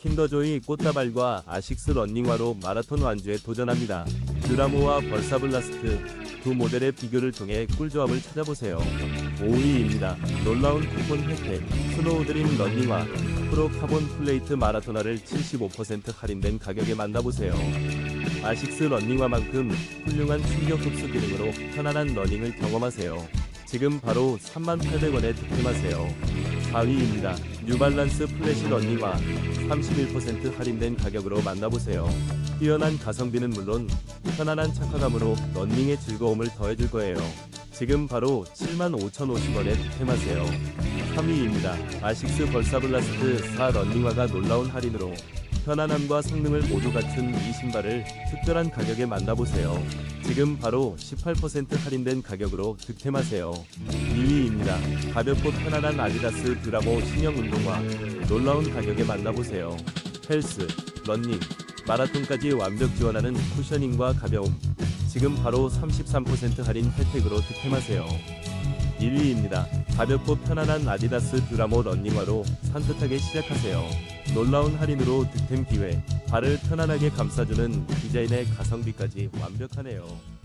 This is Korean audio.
킨더조이 꽃다발과 아식스 런닝화로 마라톤 완주에 도전합니다. 드라모와 벌사블라스트 두 모델의 비교를 통해 꿀조합을 찾아보세요. 5위입니다. 놀라운 쿠폰 혜택 스노우드림 런닝화 프로 카본 플레이트 마라토나를 75% 할인된 가격에 만나보세요. 아식스 런닝화만큼 훌륭한 충격 흡수 기능으로 편안한 러닝을 경험하세요. 지금 바로 3800원에 득템하세요. 4위입니다. 뉴발란스 플래시 런닝화 31% 할인된 가격으로 만나보세요. 뛰어난 가성비는 물론 편안한 착화감으로 런닝의 즐거움을 더해줄 거예요. 지금 바로 75,050원에 득템하세요. 3위입니다. 아식스 벌사블라스트 4 런닝화가 놀라운 할인으로 편안함과 성능을 모두 갖춘 이 신발을 특별한 가격에 만나보세요. 지금 바로 18% 할인된 가격으로 득템하세요. 2위입니다. 가볍고 편안한 아디다스 드라모 신형 운동화 놀라운 가격에 만나보세요. 헬스, 런닝, 마라톤까지 완벽 지원하는 쿠셔닝과 가벼움 지금 바로 33% 할인 혜택으로 득템하세요. 1위입니다. 가볍고 편안한 아디다스 드라모 런닝화로 산뜻하게 시작하세요. 놀라운 할인으로 득템 기회, 발을 편안하게 감싸주는 디자인의 가성비까지 완벽하네요.